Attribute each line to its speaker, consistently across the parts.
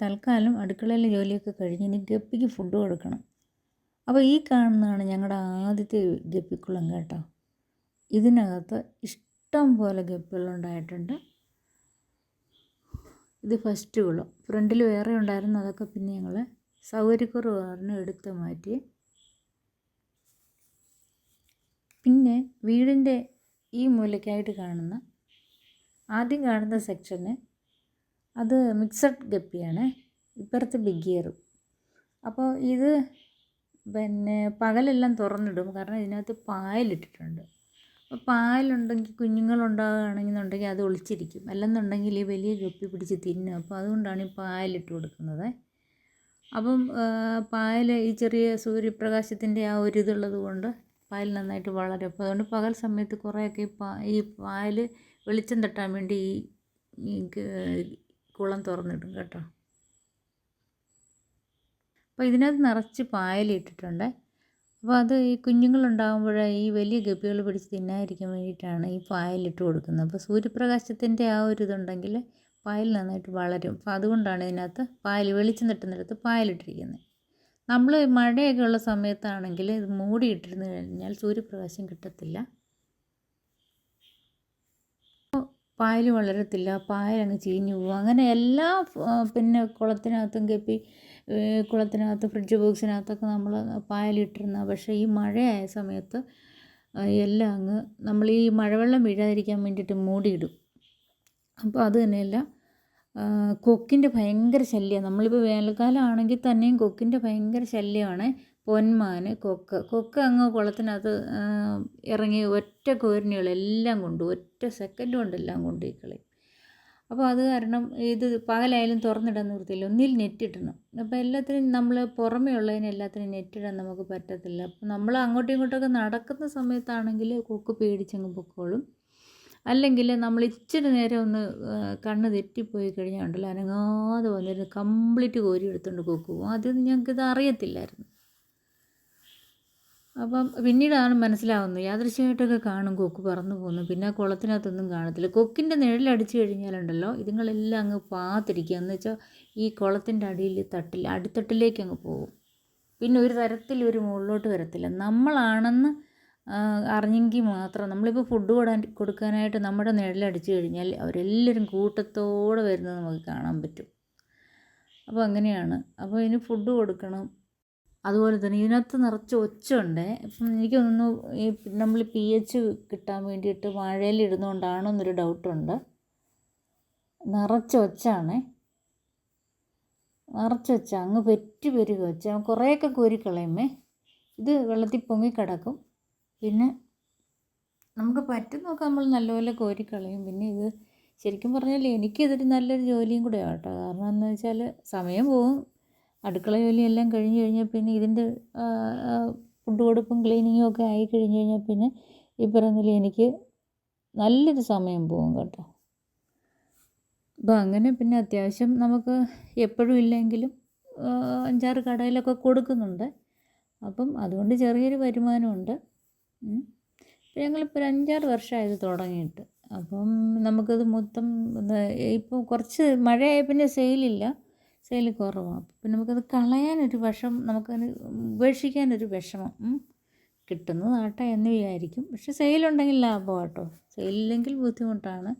Speaker 1: തൽക്കാലം അടുക്കളയിലെ ജോലിയൊക്കെ കഴിഞ്ഞ് ഇനി ഗപ്പിക്ക് ഫുഡ് കൊടുക്കണം. അപ്പോൾ ഈ കാണുന്നതാണ് ഞങ്ങളുടെ ആദ്യത്തെ ഗപ്പിക്കുളം കേട്ടോ. ഇതിനകത്ത് ഇഷ്ടം പോലെ ഗപ്പികളുണ്ടായിട്ടുണ്ട് ഇത് ഫസ്റ്റ് കുളം. ഫ്രണ്ടിൽ വേറെ ഉണ്ടായിരുന്നു അതൊക്കെ പിന്നെ ഞങ്ങൾ സൗകര്യക്കുറവ് കാരണം എടുത്ത് മാറ്റി. പിന്നെ വീടിന്റെ ഈ മൂലയ്ക്കായിട്ട് കാണുന്ന ആദ്യം കാണുന്ന സെക്ഷന് അത് മിക്സഡ് ഗപ്പിയാണ്. ഇപ്പുറത്ത് ബിഗ് ഗിയറും അപ്പോൾ ഇത് പിന്നെ പകലെല്ലാം തുറന്നിടും. കാരണം ഇതിനകത്ത് പായലിട്ടിട്ടുണ്ട്. അപ്പോൾ പായലുണ്ടെങ്കിൽ കുഞ്ഞുങ്ങളുണ്ടാകുകയാണെന്നുണ്ടെങ്കിൽ അത് ഒളിച്ചിരിക്കും. അല്ലെന്നുണ്ടെങ്കിൽ ഈ വലിയ ഗപ്പി പിടിച്ച് തിന്നും. അപ്പോൾ അതുകൊണ്ടാണ് ഈ പായലിട്ട് കൊടുക്കുന്നത്. അപ്പം പായൽ ഈ ചെറിയ സൂര്യപ്രകാശത്തിന്റെ ആ ഒരു ഇതുള്ളത് കൊണ്ട് പായൽ നന്നായിട്ട് വളരും. അപ്പോൾ അതുകൊണ്ട് പകൽ സമയത്ത് കുറേയൊക്കെ ഈ പാ ഈ പായൽ വെളിച്ചം തട്ടാൻ വേണ്ടി ഈ കുളം തുറന്നിടും കേട്ടോ. അപ്പോൾ ഇതിനകത്ത് നിറച്ച് പായലിട്ടിട്ടുണ്ട് അപ്പോൾ അത് ഈ കുഞ്ഞുങ്ങളുണ്ടാകുമ്പോൾ ഈ വലിയ ഗപ്പികൾ പിടിച്ച് തിന്നാതിരിക്കാൻ വേണ്ടിയിട്ടാണ് ഈ പായലിട്ട് കൊടുക്കുന്നത്. അപ്പോൾ സൂര്യപ്രകാശത്തിന്റെ ആ ഒരു ഇതുണ്ടെങ്കിൽ പായൽ നന്നായിട്ട് വളരും. അപ്പോൾ അതുകൊണ്ടാണ് ഇതിനകത്ത് പായൽ വെളിച്ചം തട്ടുന്നിടത്ത് പായലിട്ടിരിക്കുന്നത് നമ്മൾ മഴയൊക്കെ ഉള്ള സമയത്താണെങ്കിൽ ഇത് മൂടിയിട്ടിരുന്ന് കഴിഞ്ഞാൽ സൂര്യപ്രകാശം കിട്ടത്തില്ല. പായൽ വളരത്തില്ല പായലങ്ങ് ചീഞ്ഞു പോകും അങ്ങനെ എല്ലാ പിന്നെ കുളത്തിനകത്തും കെപ്പി കുളത്തിനകത്ത് ഫ്രിഡ്ജ് ബോക്സിനകത്തൊക്കെ നമ്മൾ പായലിട്ടിരുന്ന. പക്ഷേ ഈ മഴയായ സമയത്ത് എല്ലാം അങ്ങ് നമ്മൾ ഈ മഴവെള്ളം വീഴാതിരിക്കാൻ വേണ്ടിയിട്ട് മൂടിയിടും. അപ്പോൾ അത് തന്നെയല്ല കൊക്കിന്റെ ഭയങ്കര ശല്യമാണ് നമ്മളിപ്പോൾ വേനൽക്കാലം ആണെങ്കിൽ തന്നെയും കൊക്കിന്റെ ഭയങ്കര ശല്യമാണ്. പൊന്മാൻ കൊക്ക. കൊക്ക അങ്ങ് കുളത്തിനകത്ത് ഇറങ്ങി ഒറ്റ കോരിനുകളെല്ലാം കൊണ്ട് ഒറ്റ സെക്കൻഡ് കൊണ്ടെല്ലാം കൊണ്ട് കളയും അപ്പോൾ അത് കാരണം ഇത് പകലായാലും തുറന്നിടാൻ നിർത്തിയില്ല. ഒന്നിൽ നെറ്റിടണം. അപ്പോൾ എല്ലാത്തിനും നമ്മൾ പുറമേ ഉള്ളതിന് എല്ലാത്തിനും നെറ്റിടാൻ നമുക്ക് പറ്റത്തില്ല. അപ്പോൾ നമ്മൾ അങ്ങോട്ടും ഇങ്ങോട്ടൊക്കെ നടക്കുന്ന സമയത്താണെങ്കിൽ കൊക്ക് പേടിച്ചങ്ങ് പൊക്കോളും. അല്ലെങ്കിൽ നമ്മൾ ഇച്ചിരി നേരം ഒന്ന് കണ്ണ് തെറ്റിപ്പോയി കഴിഞ്ഞാൽ ഉണ്ടല്ലോ അനങ്ങാതെ വന്നിരുന്ന് കംപ്ലീറ്റ് കോരി എടുത്തുകൊണ്ട് കൊക്ക് പോകും ആദ്യമൊന്നും ഞങ്ങൾക്കിത് അറിയത്തില്ലായിരുന്നു. അപ്പം പിന്നീടാണ് മനസ്സിലാവുന്നത്. യാദൃശ്യമായിട്ടൊക്കെ കാണും കൊക്ക് പറന്നു പോകുന്നു. പിന്നെ കുളത്തിനകത്തൊന്നും കാണത്തില്ല. കൊക്കിന്റെ നിഴലടിച്ചു കഴിഞ്ഞാലുണ്ടല്ലോ ഇതുങ്ങളെല്ലാം അങ്ങ് പാത്തിരിക്കുക എന്ന് വെച്ചാൽ ഈ കുളത്തിന്റെ അടിയിൽ തട്ടിൽ അടിത്തട്ടിലേക്ക് അങ്ങ് പോകും. പിന്നെ ഒരു തരത്തിൽ ഒരു മുകളിലോട്ട് വരത്തില്ല. നമ്മളാണെന്ന് അറിഞ്ഞെങ്കിൽ മാത്രം നമ്മളിപ്പോൾ ഫുഡ് കൊടാൻ കൊടുക്കാനായിട്ട് നമ്മുടെ നിഴലടിച്ചു കഴിഞ്ഞാൽ അവരെല്ലാവരും കൂട്ടത്തോടെ വരുന്നത് നമുക്ക് കാണാൻ പറ്റും. അപ്പോൾ അങ്ങനെയാണ്. അപ്പോൾ ഇതിന് ഫുഡ് കൊടുക്കണം. അതുപോലെ തന്നെ ഇതിനകത്ത് നിറച്ച് ഒച്ചുണ്ട് അപ്പം എനിക്ക് തോന്നുന്നു ഈ നമ്മൾ പി എച്ച് കിട്ടാൻ വേണ്ടിയിട്ട് വാഴയിൽ ഇടുന്നതുകൊണ്ടാണോ എന്നൊരു ഡൗട്ടുണ്ട് നിറച്ച് ഒച്ചാണേ. നിറച്ച് ഒച്ച. അങ്ങ് പെറ്റ് പെരുക വെച്ച കുറേയൊക്കെ കോരിക്കളയുമേ ഇത് വെള്ളത്തിൽ പൊങ്ങിക്കിടക്കും പിന്നെ നമുക്ക് പറ്റുന്നൊക്കെ നമ്മൾ നല്ലപോലെ കോരിക്കളയും പിന്നെ ഇത് ശരിക്കും പറഞ്ഞാൽ എനിക്കിതൊരു നല്ലൊരു ജോലിയും കൂടെ ആട്ടോ കാരണം എന്ന് വെച്ചാൽ സമയം പോകും. അടുക്കള ജോലിയെല്ലാം കഴിഞ്ഞ് കഴിഞ്ഞാൽ പിന്നെ ഇതിന്റെ ഫുഡ് കൊടുപ്പും ക്ലീനിങ്ങും ഒക്കെ ആയി കഴിഞ്ഞ് കഴിഞ്ഞാൽ പിന്നെ ഈ പറഞ്ഞതിൽ എനിക്ക് നല്ലൊരു സമയം പോകും കേട്ടോ. അപ്പോൾ അങ്ങനെ പിന്നെ അത്യാവശ്യം നമുക്ക് എപ്പോഴും ഇല്ലെങ്കിലും അഞ്ചാറ് കടയിലൊക്കെ കൊടുക്കുന്നുണ്ട്. അപ്പം അതുകൊണ്ട് ചെറിയൊരു വരുമാനമുണ്ട്. ഞങ്ങളിപ്പോൾ ഒരു അഞ്ചാറ് വർഷമായത് തുടങ്ങിയിട്ട്. അപ്പം നമുക്കത് മൊത്തം ഇപ്പോൾ കുറച്ച് മഴയായ പിന്നെ സെയിലില്ല സെയിൽ കുറവാണ് പിന്നെ നമുക്കത് കളയാനൊരു വിഷം നമുക്കതിന് ഉപേക്ഷിക്കാനൊരു വിഷമം കിട്ടുന്നത് ആട്ടെ എന്ന് വിചാരിക്കും. പക്ഷെ സെയിലുണ്ടെങ്കിൽ ലാഭം കേട്ടോ. സെയിലില്ലെങ്കിൽ ബുദ്ധിമുട്ടാണ്.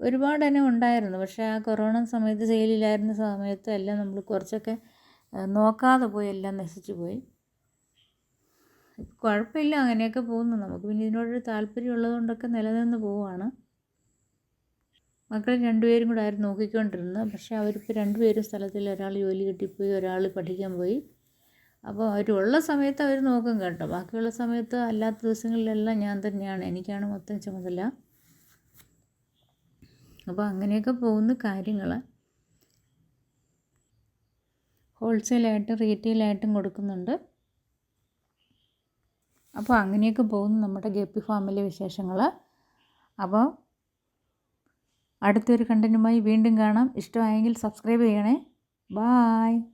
Speaker 1: ഒരുപാട് തന്നെ ഉണ്ടായിരുന്നു. പക്ഷേ ആ കൊറോണ സമയത്ത് സെയിലില്ലായിരുന്ന സമയത്ത് എല്ലാം നമ്മൾ കുറച്ചൊക്കെ നോക്കാതെ പോയി എല്ലാം നശിച്ചു പോയി. കുഴപ്പമില്ല അങ്ങനെയൊക്കെ പോകുന്നു. നമുക്ക് പിന്നെ ഇതിനോടൊരു താല്പര്യം ഉള്ളതുകൊണ്ടൊക്കെ നിലനിന്ന് പോവുകയാണ് മക്കൾ രണ്ടുപേരും കൂടെ ആയിരുന്നു നോക്കിക്കൊണ്ടിരുന്നത്. പക്ഷേ അവരിപ്പോൾ രണ്ടുപേരും സ്ഥലത്തിൽ ഒരാൾ ജോലി കിട്ടിപ്പോയി ഒരാൾ പഠിക്കാൻ പോയി. അപ്പോൾ അവരുള്ള സമയത്ത് അവർ നോക്കും കേട്ടോ. ബാക്കിയുള്ള സമയത്ത് അല്ലാത്ത ദിവസങ്ങളിലെല്ലാം ഞാൻ തന്നെയാണ്. എനിക്കാണ് മൊത്തം ചുമതല. അപ്പോൾ അങ്ങനെയൊക്കെ പോകുന്ന കാര്യങ്ങൾ ഹോൾസെയിലായിട്ടും റീറ്റെയിലായിട്ടും കൊടുക്കുന്നുണ്ട്. അപ്പോൾ അങ്ങനെയൊക്കെ പോകുന്നു നമ്മുടെ ഗപ്പി ഫാമിലെ വിശേഷങ്ങൾ അപ്പോൾ അടുത്തൊരു കണ്ടന്റുമായി വീണ്ടും കാണാം. ഇഷ്ടമായെങ്കിൽ സബ്സ്ക്രൈബ് ചെയ്യണേ. ബായ്